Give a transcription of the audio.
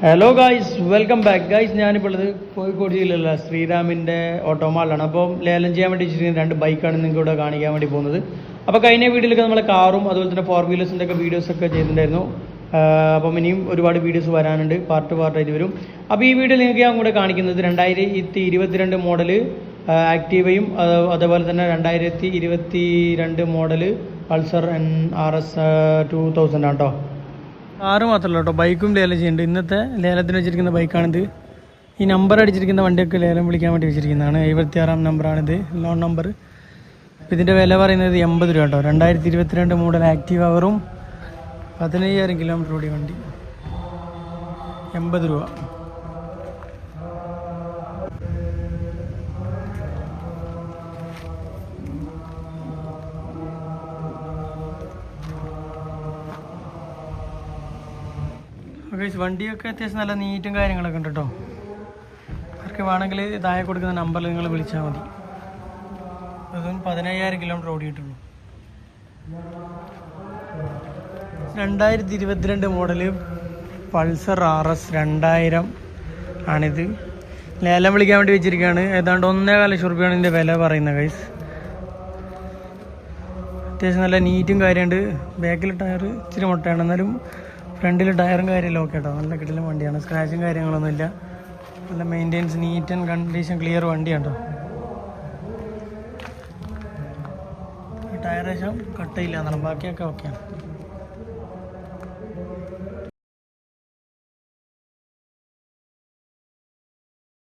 Hello guys welcome back guys ഞാനിപ്പോൾ ഉള്ളത് കോഴിക്കോട് ജില്ലയിലുള്ള ശ്രീരാമിന്റെ ഓട്ടോമാളിലാണ്. അപ്പോൾ ലേലം ചെയ്യാൻ വേണ്ടി വെച്ചിരിക്കുന്ന രണ്ട് ബൈക്കാണ് നിങ്ങൾക്ക് ഇവിടെ കാണിക്കാൻ വേണ്ടി പോകുന്നത്. അപ്പോൾ കഴിഞ്ഞ വീഡിയോയിലൊക്കെ നമ്മൾ കാറും അതുപോലെ തന്നെ ഫോർ വീലേഴ്സിന്റെ ഒക്കെ വീഡിയോസൊക്കെ ചെയ്തിട്ടുണ്ടായിരുന്നു. അപ്പം ഇനിയും ഒരുപാട് വീഡിയോസ് വരാനുണ്ട്. പാർട്ട് പാർട്ടായിട്ട് വരും. അപ്പോൾ ഈ വീഡിയോ നിങ്ങൾക്ക് ഞാൻ കൂടെ കാണിക്കുന്നത് രണ്ടായിരത്തി ഇരുപത്തിരണ്ട് മോഡൽ ആക്റ്റീവയും അത് അതേപോലെ തന്നെ രണ്ടായിരത്തി ഇരുപത്തി രണ്ട് model Pulsar N R S two thousand ആണ് കേട്ടോ കാറ് മാത്രമല്ല കേട്ടോ. ബൈക്കും ലേലം ചെയ്യുന്നുണ്ട്. ഇന്നത്തെ ലേലത്തിന് വെച്ചിരിക്കുന്ന ബൈക്കാണിത്. ഈ നമ്പർ അടിച്ചിരിക്കുന്ന വണ്ടിയൊക്കെ ലേലം വിളിക്കാൻ വേണ്ടി വെച്ചിരിക്കുന്നതാണ്. എഴുപത്തി ആറാം നമ്പറാണിത് ലോൺ നമ്പർ ഇതിന്റെ വില പറയുന്നത് എൺപത് രൂപ കേട്ടോ. രണ്ടായിരത്തി ഇരുപത്തിരണ്ട് മോഡൽ ആക്റ്റീവ് അവറും പതിനയ്യായിരം കിലോമീറ്റർ ഓടിയ വണ്ടി. എൺപത് രൂപ. ഓക്കെ വണ്ടിയൊക്കെ അത്യാവശ്യം നല്ല നീറ്റും കാര്യങ്ങളൊക്കെ ഉണ്ട് കേട്ടോ. ആർക്ക് വേണമെങ്കിൽ താഴെ കൊടുക്കുന്ന നമ്പറിൽ നിങ്ങൾ വിളിച്ചാൽ മതി. അതും പതിനയ്യായിരം കിലോമീറ്റർ ഓടിയിട്ടുള്ളൂ. രണ്ടായിരത്തി ഇരുപത്തിരണ്ട് മോഡൽ പൾസർ ആർ എസ് രണ്ടായിരം ആണിത്. ലേലം വിളിക്കാൻ വേണ്ടി വെച്ചിരിക്കുകയാണ്. ഏതാണ്ട് ഒന്നേകാല ലക്ഷം റുപ്യാണ് ഇതിന്റെ വില പറയുന്നത് ഗൈസ്. അത്യാവശ്യം നല്ല നീറ്റും കാര്യമുണ്ട്. ബാക്കിൽ ടയർ ഇച്ചിരി മുട്ടയാണ്. എന്നാലും ഫ്രണ്ടിൽ ടയറും കാര്യമെല്ലാം ഓക്കെ കേട്ടോ നല്ല കിടലും വണ്ടിയാണ്. സ്ക്രാച്ചും കാര്യങ്ങളൊന്നുമില്ല നല്ല maintenance neat and condition clear വണ്ടിയാണ് കേട്ടോ ടയർ ശേഷം കട്ടയില്ല എന്നാണ്. ബാക്കിയൊക്കെ ഓക്കെയാണ്